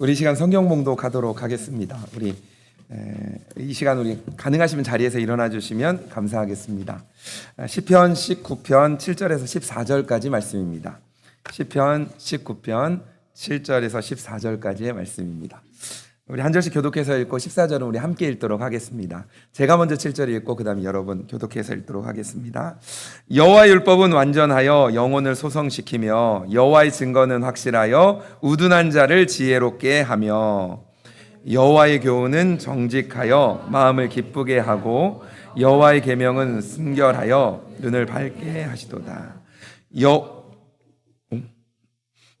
우리 이 시간 성경 봉독하도록 하겠습니다. 우리 에, 이 시간 우리 가능하시면 자리에서 일어나 주시면 감사하겠습니다. 아, 시편 19편 7절에서 14절까지 말씀입니다. 시편 19편 7절에서 14절까지의 말씀입니다. 우리 한 절씩 교독해서 읽고 14절은 우리 함께 읽도록 하겠습니다. 제가 먼저 7절 읽고 그다음에 여러분 교독해서 읽도록 하겠습니다. 여호와의 율법은 완전하여 영혼을 소성시키며 여호와의 증거는 확실하여 우둔한 자를 지혜롭게 하며 여호와의 교훈은 정직하여 마음을 기쁘게 하고 여호와의 계명은 순결하여 눈을 밝게 하시도다. 여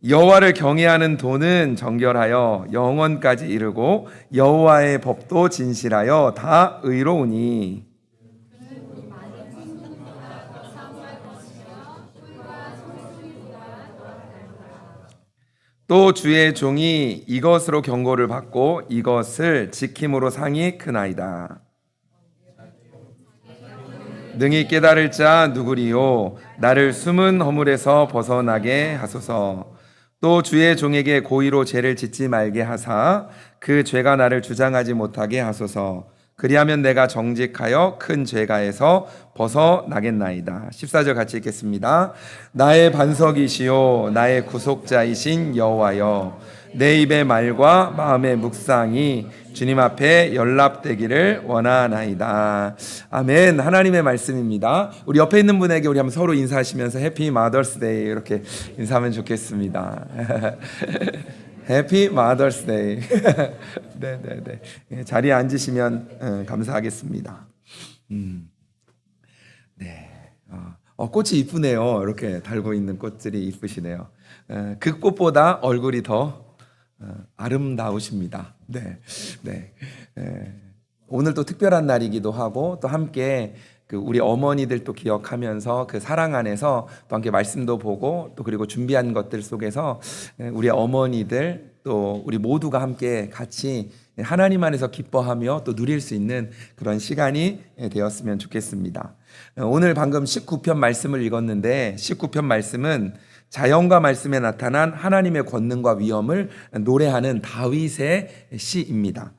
여호와를 경외하는 도는 정결하여 영원까지 이르고 여호와의 법도 진실하여 다 의로우니. 또 주의 종이 이것으로 경고를 받고 이것을 지킴으로 상이 크나이다. 능히 깨달을 자 누구리요? 나를 숨은 허물에서 벗어나게 하소서 또 주의 종에게 고의로 죄를 짓지 말게 하사 그 죄가 나를 주장하지 못하게 하소서 그리하면 내가 정직하여 큰 죄가에서 벗어나겠나이다. 14절 같이 읽겠습니다. 나의 반석이시요 나의 구속자이신 여호와여 내 입의 말과 마음의 묵상이 주님 앞에 연락되기를 원하나이다. 아멘. 하나님의 말씀입니다. 우리 옆에 있는 분에게 우리 한번 서로 인사하시면서 해피 마더스데이 이렇게 인사하면 좋겠습니다. 해피 마더스데이. 네, 네, 네. 예, 자리에 앉으시면 어, 감사하겠습니다. 음. 네. 어, 어, 꽃이 이쁘네요. 이렇게 달고 있는 꽃들이 이쁘시네요. 에, 그 꽃보다 얼굴이 더 어, 아름다우십니다. 네, 네. 에, 오늘 또 특별한 날이기도 하고 또 함께 그 우리 어머니들 또 기억하면서 그 사랑 안에서 또 함께 말씀도 보고 또 그리고 준비한 것들 속에서 에, 우리 어머니들 또 우리 모두가 함께 같이 하나님 안에서 기뻐하며 또 누릴 수 있는 그런 시간이 되었으면 좋겠습니다. 어, 오늘 방금 19편 말씀을 읽었는데 19편 말씀은 자연과 말씀에 나타난 하나님의 권능과 위엄을 노래하는 다윗의 시입니다.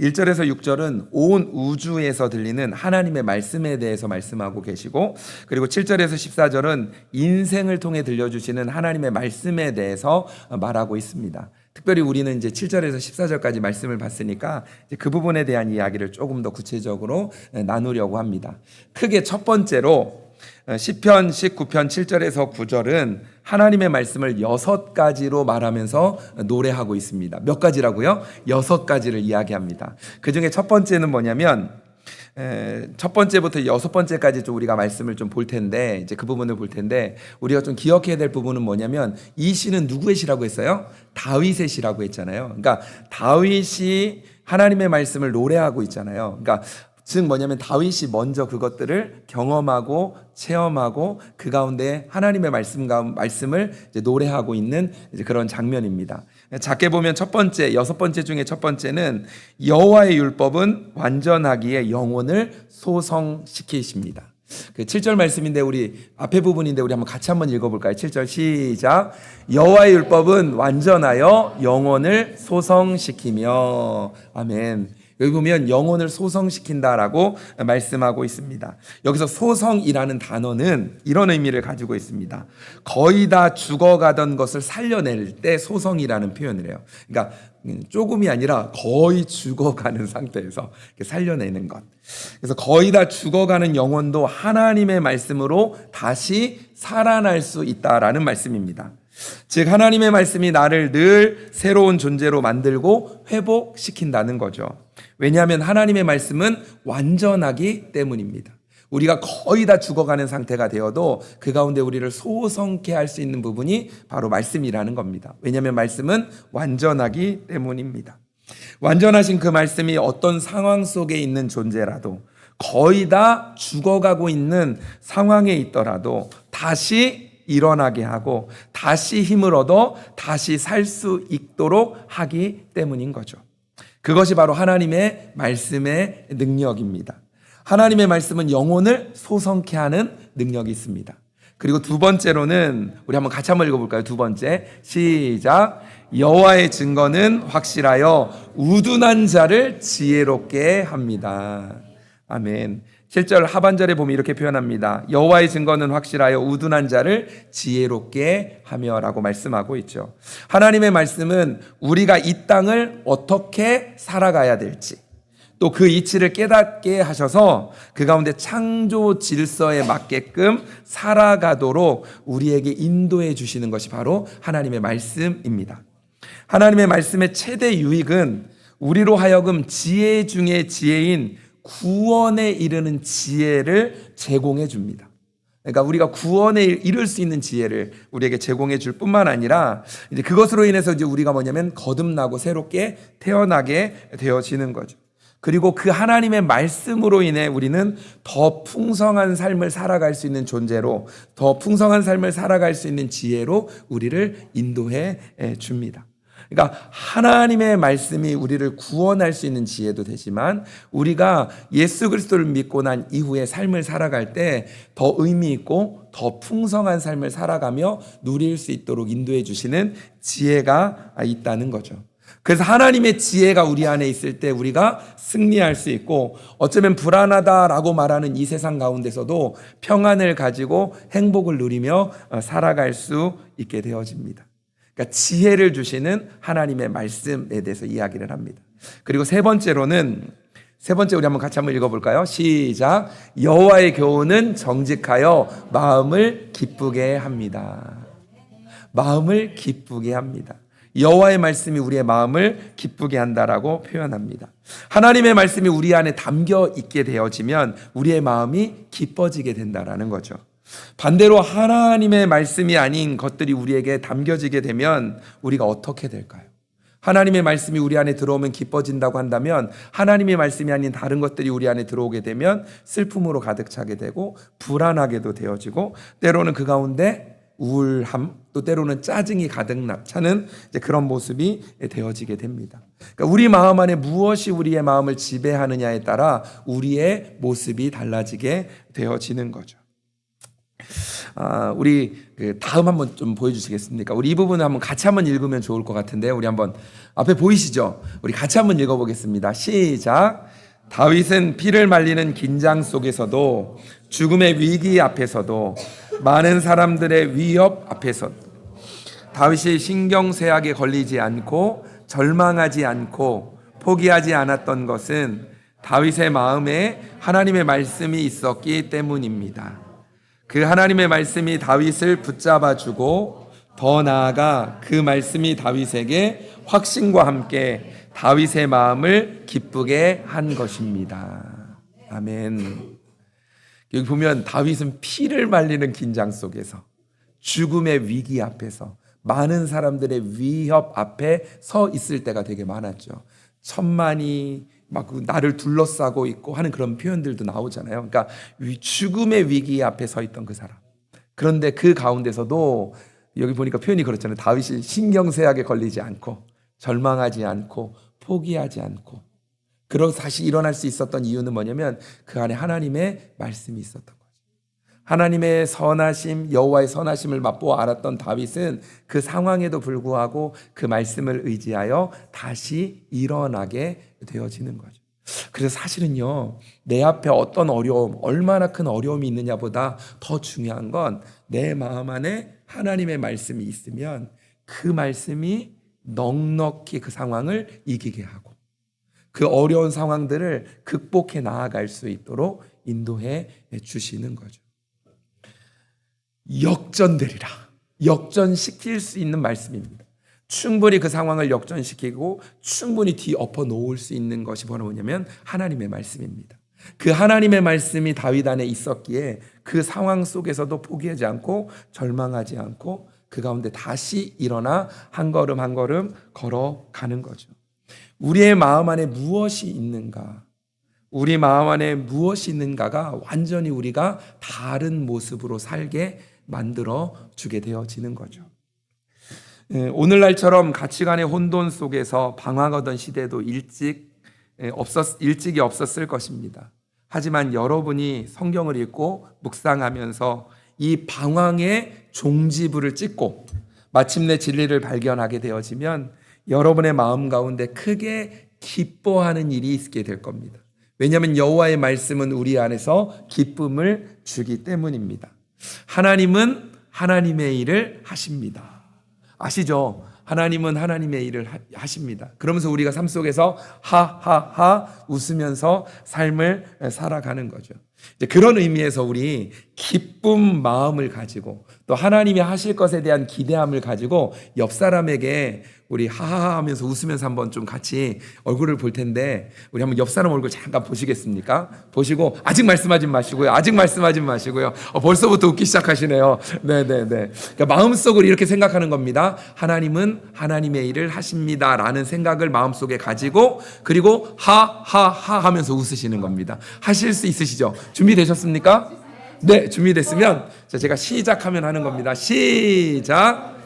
1절에서 6절은 온 우주에서 들리는 하나님의 말씀에 대해서 말씀하고 계시고 그리고 7절에서 14절은 인생을 통해 들려주시는 하나님의 말씀에 대해서 말하고 있습니다. 특별히 우리는 이제 7절에서 14절까지 말씀을 봤으니까 그 부분에 대한 이야기를 조금 더 구체적으로 나누려고 합니다. 크게 첫 번째로 시편 19편 7절에서 9절은 하나님의 말씀을 여섯 가지로 말하면서 노래하고 있습니다. 몇 가지라고요? 여섯 가지를 이야기합니다. 그 중에 첫 번째는 뭐냐면 첫 번째부터 여섯 번째까지 좀 우리가 말씀을 좀 볼 텐데 이제 그 부분을 볼 텐데 우리가 좀 기억해야 될 부분은 뭐냐면 이 시는 누구의 시라고 했어요? 다윗의 시라고 했잖아요. 그러니까 다윗이 하나님의 말씀을 노래하고 있잖아요. 그러니까 즉 뭐냐면 다윗이 먼저 그것들을 경험하고 체험하고 그 가운데 하나님의 말씀 가 말씀을 노래하고 있는 그런 장면입니다. 작게 보면 첫 번째 여섯 번째 중에 첫 번째는 여호와의 율법은 완전하기에 영혼을 소성시키십니다. 그 7절 말씀인데 우리 앞에 부분인데 우리 한번 같이 한번 읽어볼까요? 7절 시작. 여호와의 율법은 완전하여 영혼을 소성시키며 아멘. 여기 보면 영혼을 소성시킨다라고 말씀하고 있습니다. 여기서 소성이라는 단어는 이런 의미를 가지고 있습니다. 거의 다 죽어가던 것을 살려낼 때 소성이라는 표현을 해요. 그러니까 조금이 아니라 거의 죽어가는 상태에서 살려내는 것. 그래서 거의 다 죽어가는 영혼도 하나님의 말씀으로 다시 살아날 수 있다라는 말씀입니다. 즉 하나님의 말씀이 나를 늘 새로운 존재로 만들고 회복시킨다는 거죠. 왜냐하면 하나님의 말씀은 완전하기 때문입니다. 우리가 거의 다 죽어가는 상태가 되어도 그 가운데 우리를 소성케 할 수 있는 부분이 바로 말씀이라는 겁니다. 왜냐하면 말씀은 완전하기 때문입니다. 완전하신 그 말씀이 어떤 상황 속에 있는 존재라도 거의 다 죽어가고 있는 상황에 있더라도 다시 일어나게 하고 다시 힘을 얻어 다시 살 수 있도록 하기 때문인 거죠. 그것이 바로 하나님의 말씀의 능력입니다. 하나님의 말씀은 영혼을 소성케 하는 능력이 있습니다. 그리고 두 번째로는 우리 한번 같이 한번 읽어볼까요? 두 번째 시작. 여호와의 증거는 확실하여 우둔한 자를 지혜롭게 합니다. 아멘. 7절 하반절에 보면 이렇게 표현합니다. 여호와의 증거는 확실하여 우둔한 자를 지혜롭게 하며라고 말씀하고 있죠. 하나님의 말씀은 우리가 이 땅을 어떻게 살아가야 될지 또 그 이치를 깨닫게 하셔서 그 가운데 창조 질서에 맞게끔 살아가도록 우리에게 인도해 주시는 것이 바로 하나님의 말씀입니다. 하나님의 말씀의 최대 유익은 우리로 하여금 지혜 중에 지혜인 구원에 이르는 지혜를 제공해 줍니다. 그러니까 우리가 구원에 이를 수 있는 지혜를 우리에게 제공해 줄 뿐만 아니라 이제 그것으로 인해서 이제 우리가 뭐냐면 거듭나고 새롭게 태어나게 되어지는 거죠. 그리고 그 하나님의 말씀으로 인해 우리는 더 풍성한 삶을 살아갈 수 있는 존재로 더 풍성한 삶을 살아갈 수 있는 지혜로 우리를 인도해 줍니다. 그러니까 하나님의 말씀이 우리를 구원할 수 있는 지혜도 되지만 우리가 예수 그리스도를 믿고 난 이후에 삶을 살아갈 때 더 의미 있고 더 풍성한 삶을 살아가며 누릴 수 있도록 인도해 주시는 지혜가 있다는 거죠. 그래서 하나님의 지혜가 우리 안에 있을 때 우리가 승리할 수 있고 어쩌면 불안하다라고 말하는 이 세상 가운데서도 평안을 가지고 행복을 누리며 살아갈 수 있게 되어집니다. 그러니까 지혜를 주시는 하나님의 말씀에 대해서 이야기를 합니다. 그리고 세 번째로는 세 번째 우리 한번 같이 한번 읽어볼까요? 시작. 여호와의 교훈은 정직하여 마음을 기쁘게 합니다. 마음을 기쁘게 합니다. 여호와의 말씀이 우리의 마음을 기쁘게 한다라고 표현합니다. 하나님의 말씀이 우리 안에 담겨 있게 되어지면 우리의 마음이 기뻐지게 된다라는 거죠. 반대로 하나님의 말씀이 아닌 것들이 우리에게 담겨지게 되면 우리가 어떻게 될까요? 하나님의 말씀이 우리 안에 들어오면 기뻐진다고 한다면 하나님의 말씀이 아닌 다른 것들이 우리 안에 들어오게 되면 슬픔으로 가득 차게 되고 불안하게도 되어지고 때로는 그 가운데 우울함 또 때로는 짜증이 가득 차는 그런 모습이 되어지게 됩니다. 그러니까 우리 마음 안에 무엇이 우리의 마음을 지배하느냐에 따라 우리의 모습이 달라지게 되어지는 거죠. 아, 우리 그 다음 한번 좀 보여주시겠습니까? 우리 이 부분을 한번 같이 한번 읽으면 좋을 것 같은데 우리 한번 앞에 보이시죠? 우리 같이 한번 읽어보겠습니다. 시작. 다윗은 피를 말리는 긴장 속에서도 죽음의 위기 앞에서도 많은 사람들의 위협 앞에서 다윗이 신경쇠약에 걸리지 않고 절망하지 않고 포기하지 않았던 것은 다윗의 마음에 하나님의 말씀이 있었기 때문입니다. 그 하나님의 말씀이 다윗을 붙잡아 주고 더 나아가 그 말씀이 다윗에게 확신과 함께 다윗의 마음을 기쁘게 한 것입니다. 아멘. 여기 보면 다윗은 피를 말리는 긴장 속에서 죽음의 위기 앞에서 많은 사람들의 위협 앞에 서 있을 때가 되게 많았죠. 천만이 막그 나를 둘러싸고 있고 하는 그런 표현들도 나오잖아요. 그러니까 죽음의 위기 앞에 서 있던 그 사람. 그런데 그 가운데서도 여기 보니까 표현이 그렇잖아요. 다윗이 신경쇠약에 걸리지 않고 절망하지 않고 포기하지 않고 그러고 다시 일어날 수 있었던 이유는 뭐냐면 그 안에 하나님의 말씀이 있었던. 하나님의 선하심, 여호와의 선하심을 맛보아 알았던 다윗은 그 상황에도 불구하고 그 말씀을 의지하여 다시 일어나게 되어지는 거죠. 그래서 사실은요, 내 앞에 어떤 어려움, 얼마나 큰 어려움이 있느냐보다 더 중요한 건 내 마음 안에 하나님의 말씀이 있으면 그 말씀이 넉넉히 그 상황을 이기게 하고 그 어려운 상황들을 극복해 나아갈 수 있도록 인도해 주시는 거죠. 역전되리라. 역전시킬 수 있는 말씀입니다. 충분히 그 상황을 역전시키고 충분히 뒤엎어 놓을 수 있는 것이 뭐냐면 하나님의 말씀입니다. 그 하나님의 말씀이 다윗 안에 있었기에 그 상황 속에서도 포기하지 않고 절망하지 않고 그 가운데 다시 일어나 한 걸음 한 걸음 걸어가는 거죠. 우리의 마음 안에 무엇이 있는가? 우리 마음 안에 무엇이 있는가가 완전히 우리가 다른 모습으로 살게 만들어 주게 되어지는 거죠. 예, 오늘날처럼 가치관의 혼돈 속에서 방황하던 시대도 일찍 예, 없었 일찍이 없었을 것입니다. 하지만 여러분이 성경을 읽고 묵상하면서 이 방황의 종지부를 찍고 마침내 진리를 발견하게 되어지면 여러분의 마음 가운데 크게 기뻐하는 일이 있게 될 겁니다. 왜냐하면 여호와의 말씀은 우리 안에서 기쁨을 주기 때문입니다. 하나님은 하나님의 일을 하십니다. 아시죠? 하나님은 하나님의 일을 하- 하십니다. 그러면서 우리가 삶 속에서 하하하 웃으면서 삶을 살아가는 거죠. 이제 그런 의미에서 우리 기쁨 마음을 가지고 또 하나님이 하실 것에 대한 기대함을 가지고 옆 사람에게 우리 하하하 하면서 웃으면서 한번 좀 같이 얼굴을 볼 텐데 우리 한번 옆 사람 얼굴 잠깐 보시겠습니까? 보시고 아직 말씀하지 마시고요. 아직 말씀하지 마시고요. 어, 벌써부터 웃기 시작하시네요. 네 네 네. 그러니까 마음속으로 이렇게 생각하는 겁니다. 하나님은 하나님의 일을 하십니다라는 생각을 마음속에 가지고 그리고 하하하 하면서 웃으시는 겁니다. 하실 수 있으시죠? 준비되셨습니까? 네, 준비됐으면 자, 제가 시작하면 하는 겁니다. 시작.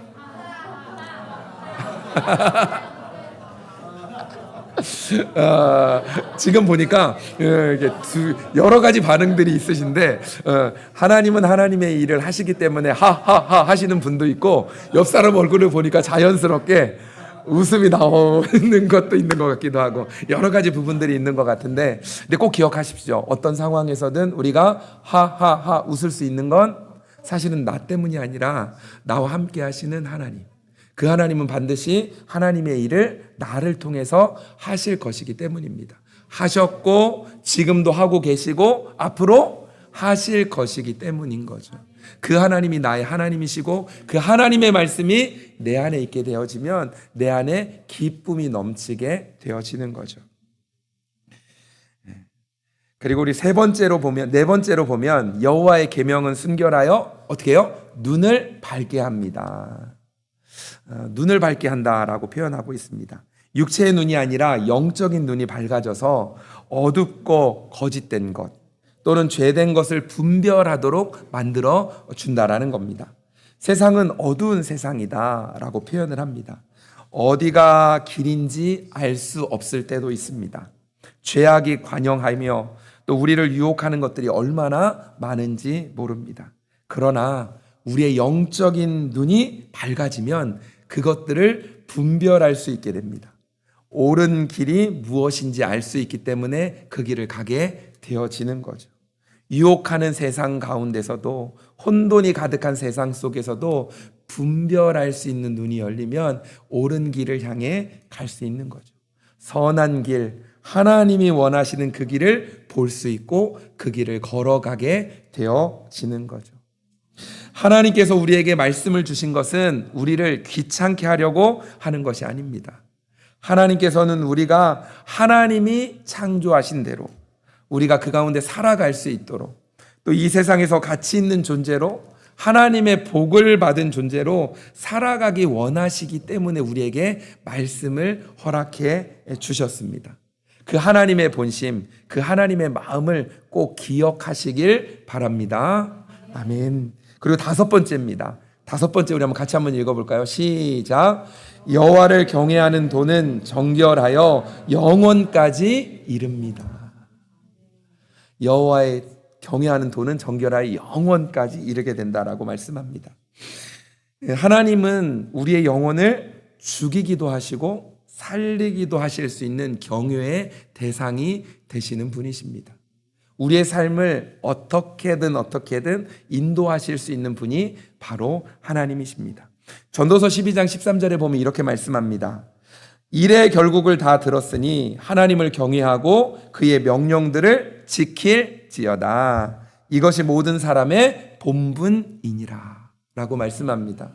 어, 지금 보니까 어, 이게 두, 여러 가지 반응들이 있으신데 어, 하나님은 하나님의 일을 하시기 때문에 하하하 하시는 분도 있고 옆 사람 얼굴을 보니까 자연스럽게 웃음이 나오는 것도 있는 것 같기도 하고 여러 가지 부분들이 있는 것 같은데 근데 꼭 기억하십시오. 어떤 상황에서든 우리가 하하하 웃을 수 있는 건 사실은 나 때문이 아니라 나와 함께 하시는 하나님 그 하나님은 반드시 하나님의 일을 나를 통해서 하실 것이기 때문입니다. 하셨고 지금도 하고 계시고 앞으로 하실 것이기 때문인 거죠. 그 하나님이 나의 하나님이시고 그 하나님의 말씀이 내 안에 있게 되어지면 내 안에 기쁨이 넘치게 되어지는 거죠. 그리고 우리 세 번째로 보면 네 번째로 보면 여호와의 계명은 순결하여 어떻게 해요? 눈을 밝게 합니다. 어, 눈을 밝게 한다라고 표현하고 있습니다. 육체의 눈이 아니라 영적인 눈이 밝아져서 어둡고 거짓된 것 또는 죄된 것을 분별하도록 만들어 준다라는 겁니다. 세상은 어두운 세상이다라고 표현을 합니다. 어디가 길인지 알 수 없을 때도 있습니다. 죄악이 관영하며 또 우리를 유혹하는 것들이 얼마나 많은지 모릅니다. 그러나 우리의 영적인 눈이 밝아지면 그것들을 분별할 수 있게 됩니다. 옳은 길이 무엇인지 알 수 있기 때문에 그 길을 가게 되어지는 거죠. 유혹하는 세상 가운데서도 혼돈이 가득한 세상 속에서도 분별할 수 있는 눈이 열리면 옳은 길을 향해 갈 수 있는 거죠. 선한 길, 하나님이 원하시는 그 길을 볼 수 있고 그 길을 걸어가게 되어지는 거죠. 하나님께서 우리에게 말씀을 주신 것은 우리를 귀찮게 하려고 하는 것이 아닙니다. 하나님께서는 우리가 하나님이 창조하신 대로 우리가 그 가운데 살아갈 수 있도록 또 이 세상에서 가치 있는 존재로 하나님의 복을 받은 존재로 살아가기 원하시기 때문에 우리에게 말씀을 허락해 주셨습니다. 그 하나님의 본심, 그 하나님의 마음을 꼭 기억하시길 바랍니다. 아멘. 그리고 다섯 번째입니다. 다섯 번째 우리 한번 같이 한번 읽어볼까요? 시작. 여호와를 경외하는 도는 정결하여 영원까지 이릅니다. 여호와의 경외하는 도는 정결하여 영원까지 이르게 된다라고 말씀합니다. 하나님은 우리의 영혼을 죽이기도 하시고 살리기도 하실 수 있는 경외의 대상이 되시는 분이십니다. 우리의 삶을 어떻게든 어떻게든 인도하실 수 있는 분이 바로 하나님이십니다. 전도서 12장 13절에 보면 이렇게 말씀합니다. 일의 결국을 다 들었으니 하나님을 경외하고 그의 명령들을 지킬지어다. 이것이 모든 사람의 본분이니라. 라고 말씀합니다.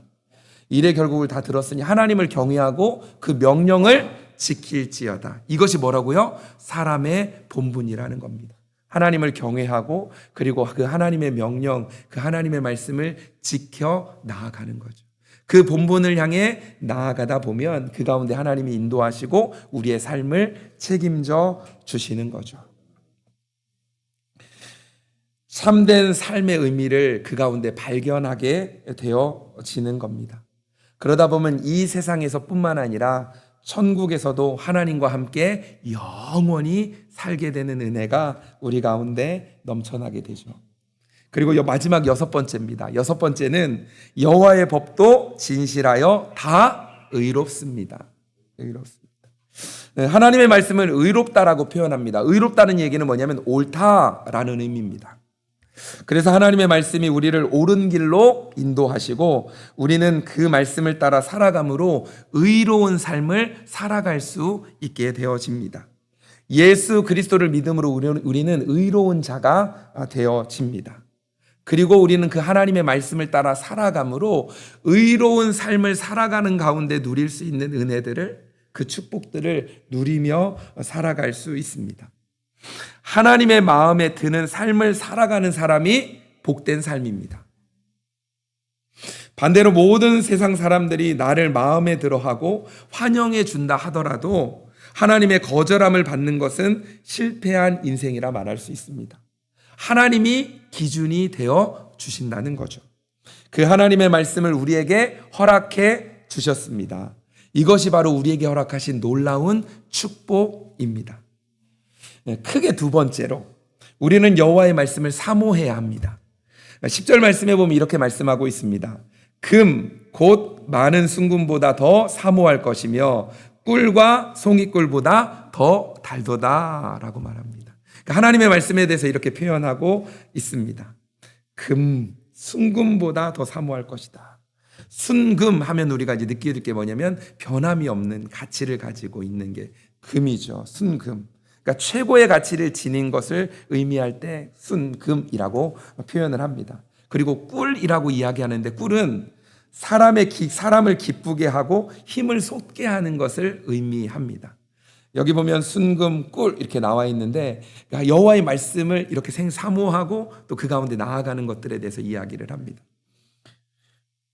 일의 결국을 다 들었으니 하나님을 경외하고 그 명령을 지킬지어다. 이것이 뭐라고요? 사람의 본분이라는 겁니다. 하나님을 경외하고 그리고 그 하나님의 명령, 그 하나님의 말씀을 지켜 나아가는 거죠. 그 본분을 향해 나아가다 보면 그 가운데 하나님이 인도하시고 우리의 삶을 책임져 주시는 거죠. 참된 삶의 의미를 그 가운데 발견하게 되어지는 겁니다. 그러다 보면 이 세상에서 뿐만 아니라 천국에서도 하나님과 함께 영원히 살게 되는 은혜가 우리 가운데 넘쳐나게 되죠. 그리고 여- 마지막 여섯 번째입니다. 여섯 번째는 여호와의 법도 진실하여 다 의롭습니다. 의롭습니다. 네, 하나님의 말씀을 의롭다라고 표현합니다. 의롭다는 얘기는 뭐냐면 옳다라는 의미입니다. 그래서 하나님의 말씀이 우리를 옳은 길로 인도하시고 우리는 그 말씀을 따라 살아감으로 의로운 삶을 살아갈 수 있게 되어집니다. 예수 그리스도를 믿음으로 우리- 우리는 의로운 자가 되어집니다. 그리고 우리는 그 하나님의 말씀을 따라 살아감으로 의로운 삶을 살아가는 가운데 누릴 수 있는 은혜들을 그 축복들을 누리며 살아갈 수 있습니다. 하나님의 마음에 드는 삶을 살아가는 사람이 복된 삶입니다. 반대로 모든 세상 사람들이 나를 마음에 들어하고 환영해 준다 하더라도 하나님의 거절함을 받는 것은 실패한 인생이라 말할 수 있습니다. 하나님이 기준이 되어 주신다는 거죠. 그 하나님의 말씀을 우리에게 허락해 주셨습니다. 이것이 바로 우리에게 허락하신 놀라운 축복입니다. 네, 크게 두 번째로 우리는 여호와의 말씀을 사모해야 합니다. 10절 말씀에 보면 이렇게 말씀하고 있습니다. 금, 곧 많은 순금보다 더 사모할 것이며 꿀과 송이꿀보다 더 달도다라고 말합니다. 그러니까 하나님의 말씀에 대해서 이렇게 표현하고 있습니다. 금, 순금보다 더 사모할 것이다. 순금 하면 우리가 이제 될게 뭐냐면 변함이 없는 가치를 가지고 있는 게 금이죠. 순금. 그러니까 최고의 가치를 지닌 것을 의미할 때 순금이라고 표현을 합니다. 그리고 꿀이라고 이야기하는데 꿀은 사람의 기, 사람을 기쁘게 하고 힘을 솟게 하는 것을 의미합니다. 여기 보면 순금, 꿀 이렇게 나와 있는데 그러니까 여호와의 말씀을 이렇게 생사모하고 또 그 가운데 나아가는 것들에 대해서 이야기를 합니다.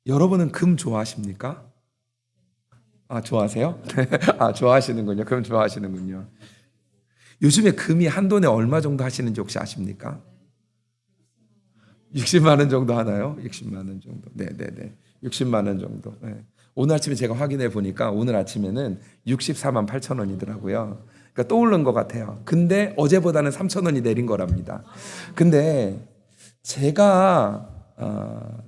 여러분은 금 좋아하십니까? 아 좋아하세요? 아 좋아하시는군요. 금 좋아하시는군요. 요즘에 금이 한 돈에 얼마 정도 하시는지 혹시 아십니까? 60만 원 정도 하나요? 60만 원 정도. 네, 네, 네. 60만 원 정도. 네. 오늘 아침에 제가 확인해 보니까 오늘 아침에는 64만 8천 원이더라고요. 그러니까 또 오른 것 같아요. 근데 어제보다는 3천 원이 내린 거랍니다. 근데 제가 어,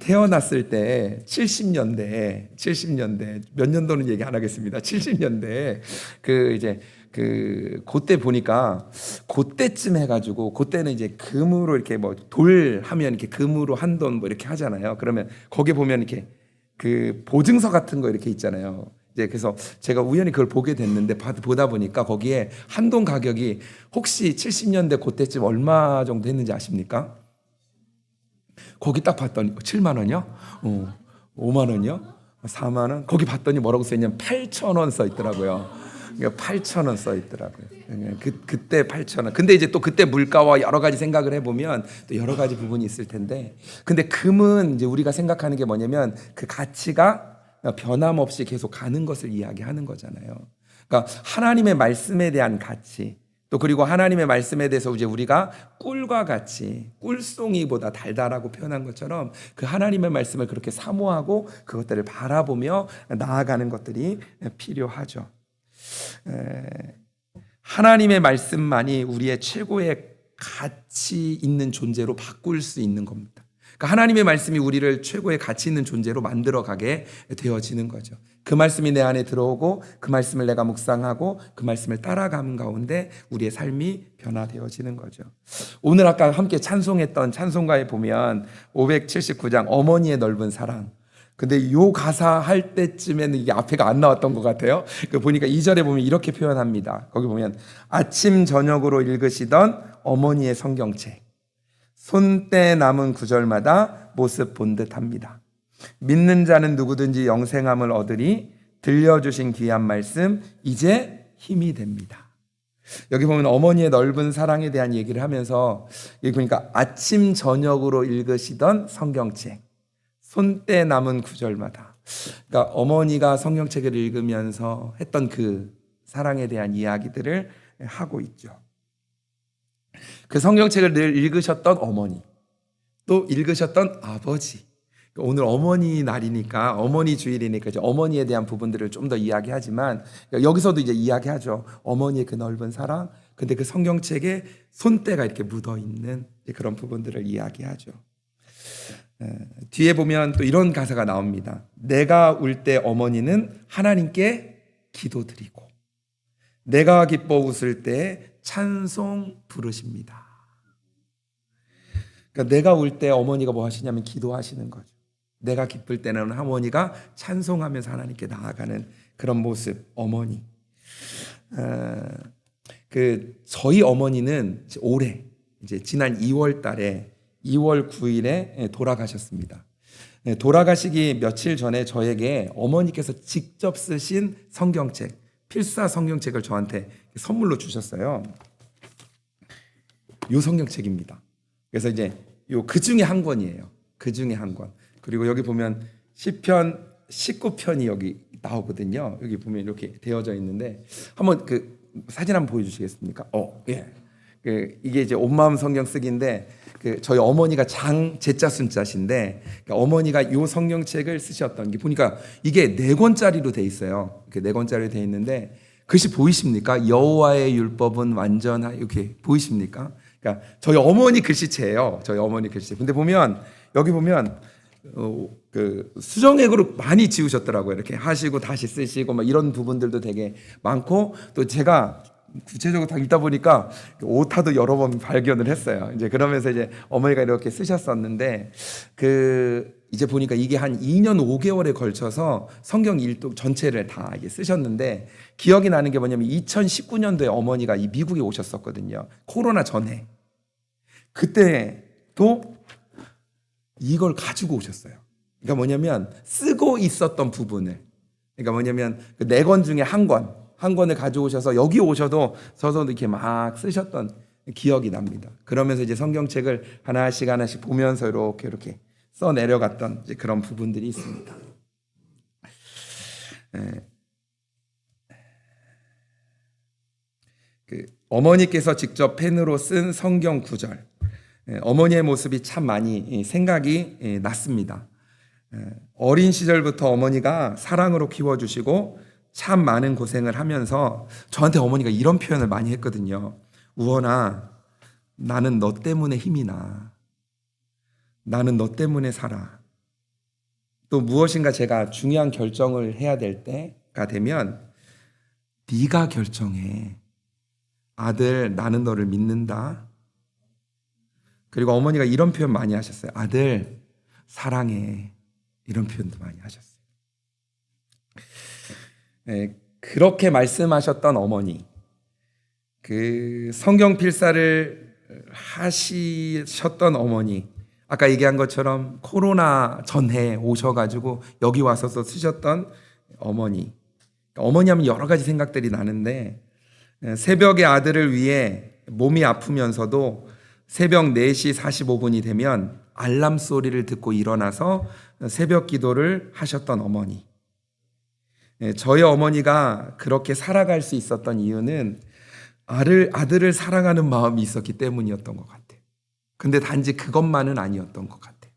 태어났을 때 70년대, 70년대 몇 년도는 얘기 안 하겠습니다. 70년대 그 이제 그 그때 보니까 그때쯤 해가지고 그때는 이제 금으로 이렇게 뭐 돌 하면 이렇게 금으로 한 돈 뭐 이렇게 하잖아요. 그러면 거기 보면 이렇게 그 보증서 같은 거 이렇게 있잖아요. 이제 그래서 제가 우연히 그걸 보게 됐는데 봐- 보다 보니까 거기에 한 돈 가격이 혹시 70년대 그때쯤 얼마 정도 했는지 아십니까? 거기 딱 봤더니 7만 원이요? 어, 5만 원이요? 4만 원? 거기 봤더니 뭐라고 써 있냐면 8천 원 써 있더라고요. 그러니까 8천 원 써 있더라고요. 그 그때 8천 원. 근데 이제 또 그때 물가와 여러 가지 생각을 해보면 또 여러 가지 부분이 있을 텐데, 근데 금은 이제 우리가 생각하는 게 뭐냐면 그 가치가 변함없이 계속 가는 것을 이야기하는 거잖아요. 그러니까 하나님의 말씀에 대한 가치, 또 그리고 하나님의 말씀에 대해서 이제 우리가 꿀과 같이 꿀송이보다 달달하고 표현한 것처럼 그 하나님의 말씀을 그렇게 사모하고 그것들을 바라보며 나아가는 것들이 필요하죠. 에, 하나님의 말씀만이 우리의 최고의 가치 있는 존재로 바꿀 수 있는 겁니다. 그러니까 하나님의 말씀이 우리를 최고의 가치 있는 존재로 만들어 가게 되어지는 거죠. 그 말씀이 내 안에 들어오고 그 말씀을 내가 묵상하고 그 말씀을 따라가는 가운데 우리의 삶이 변화되어지는 거죠. 오늘 아까 함께 찬송했던 찬송가에 보면 579장 어머니의 넓은 사랑 근데 요 가사 할 때쯤에는 이게 앞에가 안 나왔던 것 같아요. 그 보니까 2절에 보면 이렇게 표현합니다. 거기 보면 아침 저녁으로 읽으시던 어머니의 성경책. 손때 남은 구절마다 모습 본 듯합니다. 믿는 자는 누구든지 영생함을 얻으리 들려주신 귀한 말씀 이제 힘이 됩니다. 여기 보면 어머니의 넓은 사랑에 대한 얘기를 하면서 여기 보니까 아침 저녁으로 읽으시던 성경책 손때 남은 구절마다 그러니까 어머니가 성경책을 읽으면서 했던 그 사랑에 대한 이야기들을 하고 있죠. 그 성경책을 늘 읽으셨던 어머니, 또 읽으셨던 아버지. 그러니까 오늘 어머니 날이니까 어머니 주일이니까 이제 어머니에 대한 부분들을 좀 더 이야기하지만 그러니까 여기서도 이제 이야기하죠. 어머니의 그 넓은 사랑. 근데 그 성경책에 손때가 이렇게 묻어 있는 그런 부분들을 이야기하죠. 에, 뒤에 보면 또 이런 가사가 나옵니다. 내가 울 때 어머니는 하나님께 기도드리고 내가 기뻐 웃을 때 찬송 부르십니다. 그러니까 내가 울 때 어머니가 뭐 하시냐면 기도하시는 거죠. 내가 기쁠 때는 어머니가 찬송하면서 하나님께 나아가는 그런 모습, 어머니. 어, 그 저희 어머니는 올해 이제 지난 2월 달에 2월 9일에 돌아가셨습니다. 예, 돌아가시기 며칠 전에 저에게 어머니께서 직접 쓰신 성경책, 필사 성경책을 저한테 선물로 주셨어요. 요 성경책입니다. 그래서 이제 요 그 중에 한 권이에요. 그 중에 한 권. 그리고 여기 보면 시편 19편이 여기 나오거든요. 여기 보면 이렇게 되어져 있는데 한번 그 사진 한번 보여주시겠습니까? 어, 예. 그 이게 이제 온 마음 성경 쓰기인데 그 저희 어머니가 장 제자 순자신데 그러니까 어머니가 요 성경책을 쓰셨던 게 보니까 이게 네 권짜리로 돼 있어요. 네 권짜리로 돼 있는데 글씨 보이십니까? 여호와의 율법은 완전하 이렇게 보이십니까? 그러니까 저희 어머니 글씨체예요. 저희 어머니 글씨. 근데 보면 여기 보면 어, 그 수정액으로 많이 지우셨더라고요. 이렇게 하시고 다시 쓰시고 막 이런 부분들도 되게 많고 또 제가 구체적으로 다 읽다 보니까 오타도 여러 번 발견을 했어요. 이제 그러면서 이제 어머니가 이렇게 쓰셨었는데 그 이제 보니까 이게 한 2년 5개월에 걸쳐서 성경 일독 전체를 다 이게 쓰셨는데 기억이 나는 게 뭐냐면 2019년도에 어머니가 이 미국에 오셨었거든요. 코로나 전에. 그때도 이걸 가지고 오셨어요. 그러니까 뭐냐면 쓰고 있었던 부분을 그러니까 뭐냐면 그네권 중에 한 권, 한 권을 가져오셔서 여기 오셔도 서서 이렇게 막 쓰셨던 기억이 납니다. 그러면서 이제 성경책을 하나씩 하나씩 보면서 이렇게 이렇게 써 내려갔던 그런 부분들이 있습니다. 예. 그 어머니께서 직접 펜으로 쓴 성경 구절, 예, 어머니의 모습이 참 많이 생각이 예, 났습니다. 예, 어린 시절부터 어머니가 사랑으로 키워주시고 참 많은 고생을 하면서 저한테 어머니가 이런 표현을 많이 했거든요. 우원아, 나는 너 때문에 힘이 나. 나는 너 때문에 살아. 또 무엇인가 제가 중요한 결정을 해야 될 때가 되면 네가 결정해. 아들, 나는 너를 믿는다. 그리고 어머니가 이런 표현 많이 하셨어요. 아들, 사랑해. 이런 표현도 많이 하셨어요. 네, 그렇게 말씀하셨던 어머니, 그 성경 필사를 하시셨던 어머니, 아까 얘기한 것처럼 코로나 전에 오셔가지고 여기 와서서 쓰셨던 어머니, 어머니 하면 여러 가지 생각들이 나는데 새벽에 아들을 위해 몸이 아프면서도 새벽 4시 45분이 되면 알람 소리를 듣고 일어나서 새벽 기도를 하셨던 어머니. 예, 저희 어머니가 그렇게 살아갈 수 있었던 이유는 아들, 아들을 사랑하는 마음이 있었기 때문이었던 것 같아요. 근데 단지 그것만은 아니었던 것 같아요.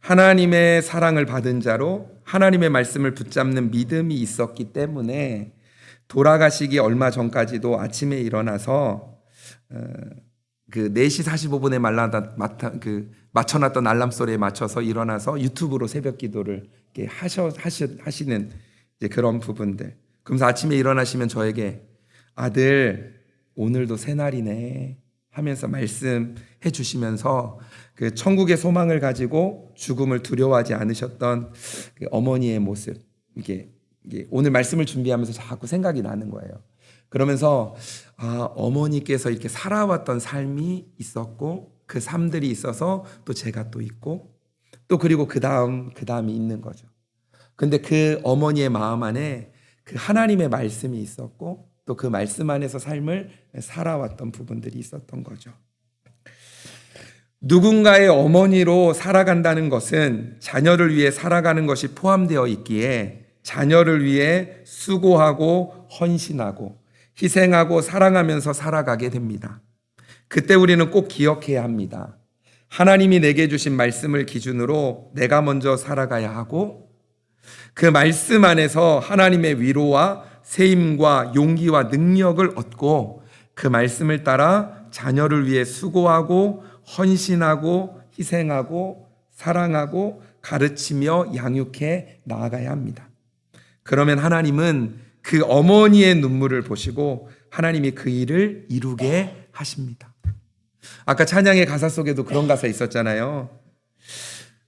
하나님의 사랑을 받은 자로 하나님의 말씀을 붙잡는 믿음이 있었기 때문에 돌아가시기 얼마 전까지도 아침에 일어나서 어, 그 4시 45분에 말라다 그 맞춰놨던 알람 소리에 맞춰서 일어나서 유튜브로 새벽 기도를 하셔 하시, 하시는 그런 부분들. 그러면서 아침에 일어나시면 저에게 아들 오늘도 새 날이네 하면서 말씀해 주시면서 그 천국의 소망을 가지고 죽음을 두려워하지 않으셨던 그 어머니의 모습 이게, 이게 오늘 말씀을 준비하면서 자꾸 생각이 나는 거예요. 그러면서 아, 어머니께서 이렇게 살아왔던 삶이 있었고 그 삶들이 있어서 또 제가 또 있고 또 그리고 그 다음 그 다음이 있는 거죠. 근데 그 어머니의 마음 안에 그 하나님의 말씀이 있었고 또 그 말씀 안에서 삶을 살아왔던 부분들이 있었던 거죠. 누군가의 어머니로 살아간다는 것은 자녀를 위해 살아가는 것이 포함되어 있기에 자녀를 위해 수고하고 헌신하고 희생하고 사랑하면서 살아가게 됩니다. 그때 우리는 꼭 기억해야 합니다. 하나님이 내게 주신 말씀을 기준으로 내가 먼저 살아가야 하고 그 말씀 안에서 하나님의 위로와 세임과 용기와 능력을 얻고 그 말씀을 따라 자녀를 위해 수고하고 헌신하고 희생하고 사랑하고 가르치며 양육해 나아가야 합니다. 그러면 하나님은 그 어머니의 눈물을 보시고 하나님이 그 일을 이루게 하십니다. 아까 찬양의 가사 속에도 그런 가사 있었잖아요.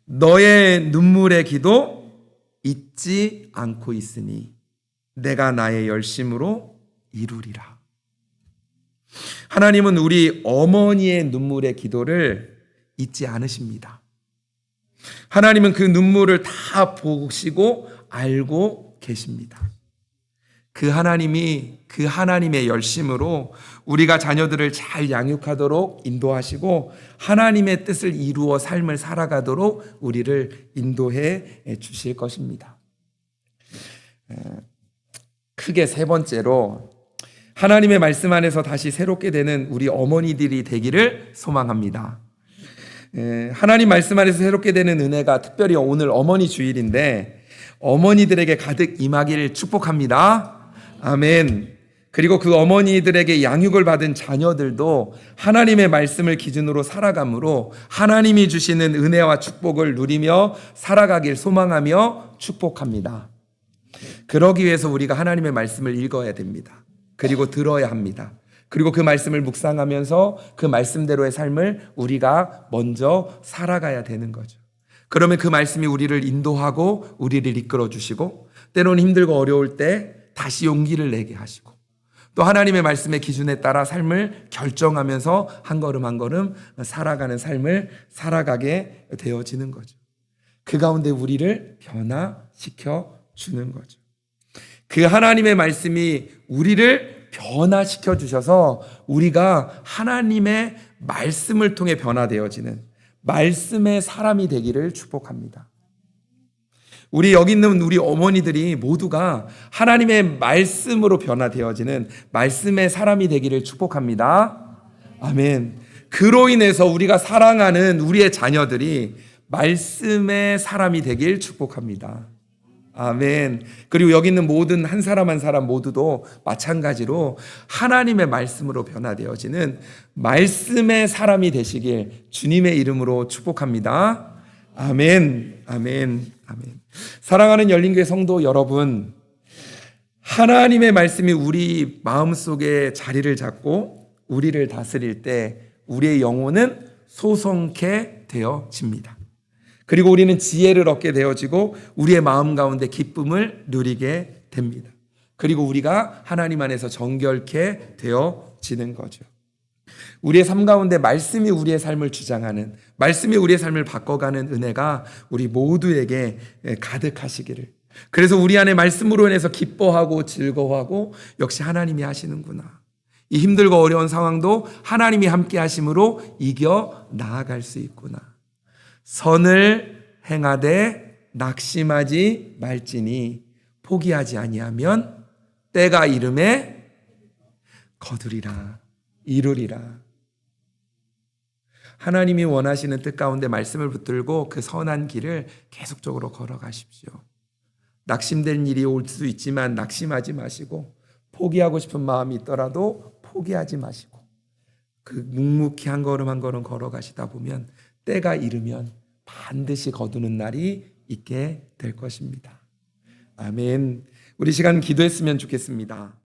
너의 눈물의 기도 잊지 않고 있으니 내가 나의 열심으로 이루리라. 하나님은 우리 어머니의 눈물의 기도를 잊지 않으십니다. 하나님은 그 눈물을 다 보시고 알고 계십니다. 그 하나님이 그 하나님의 열심으로 우리가 자녀들을 잘 양육하도록 인도하시고 하나님의 뜻을 이루어 삶을 살아가도록 우리를 인도해 주실 것입니다. 크게 세 번째로 하나님의 말씀 안에서 다시 새롭게 되는 우리 어머니들이 되기를 소망합니다. 하나님 말씀 안에서 새롭게 되는 은혜가 특별히 오늘 어머니 주일인데 어머니들에게 가득 임하기를 축복합니다. 아멘. 그리고 그 어머니들에게 양육을 받은 자녀들도 하나님의 말씀을 기준으로 살아감으로 하나님이 주시는 은혜와 축복을 누리며 살아가길 소망하며 축복합니다. 그러기 위해서 우리가 하나님의 말씀을 읽어야 됩니다. 그리고 들어야 합니다. 그리고 그 말씀을 묵상하면서 그 말씀대로의 삶을 우리가 먼저 살아가야 되는 거죠. 그러면 그 말씀이 우리를 인도하고 우리를 이끌어 주시고 때로는 힘들고 어려울 때 다시 용기를 내게 하시고 또 하나님의 말씀의 기준에 따라 삶을 결정하면서 한 걸음 한 걸음 살아가는 삶을 살아가게 되어지는 거죠. 그 가운데 우리를 변화시켜 주는 거죠. 그 하나님의 말씀이 우리를 변화시켜 주셔서 우리가 하나님의 말씀을 통해 변화되어지는 말씀의 사람이 되기를 축복합니다. 우리 여기 있는 우리 어머니들이 모두가 하나님의 말씀으로 변화되어지는 말씀의 사람이 되기를 축복합니다. 아멘. 그로 인해서 우리가 사랑하는 우리의 자녀들이 말씀의 사람이 되길 축복합니다. 아멘. 그리고 여기 있는 모든 한 사람 한 사람 모두도 마찬가지로 하나님의 말씀으로 변화되어지는 말씀의 사람이 되시길 주님의 이름으로 축복합니다. 아멘. 아멘. 아멘. 사랑하는 열린교회 성도 여러분, 하나님의 말씀이 우리 마음 속에 자리를 잡고 우리를 다스릴 때 우리의 영혼은 소성케 되어집니다. 그리고 우리는 지혜를 얻게 되어지고 우리의 마음 가운데 기쁨을 누리게 됩니다. 그리고 우리가 하나님 안에서 정결케 되어지는 거죠. 우리의 삶 가운데 말씀이 우리의 삶을 주장하는, 말씀이 우리의 삶을 바꿔가는 은혜가 우리 모두에게 가득하시기를. 그래서 우리 안에 말씀으로 인해서 기뻐하고 즐거워하고 역시 하나님이 하시는구나. 이 힘들고 어려운 상황도 하나님이 함께 하심으로 이겨 나아갈 수 있구나. 선을 행하되 낙심하지 말지니 포기하지 아니하면 때가 이름에 거두리라 이루리라 하나님이 원하시는 뜻 가운데 말씀을 붙들고 그 선한 길을 계속적으로 걸어가십시오. 낙심된 일이 올 수 있지만 낙심하지 마시고 포기하고 싶은 마음이 있더라도 포기하지 마시고 그 묵묵히 한 걸음 한 걸음 걸어가시다 보면 때가 이르면 반드시 거두는 날이 있게 될 것입니다. 아멘. 우리 시간 기도했으면 좋겠습니다.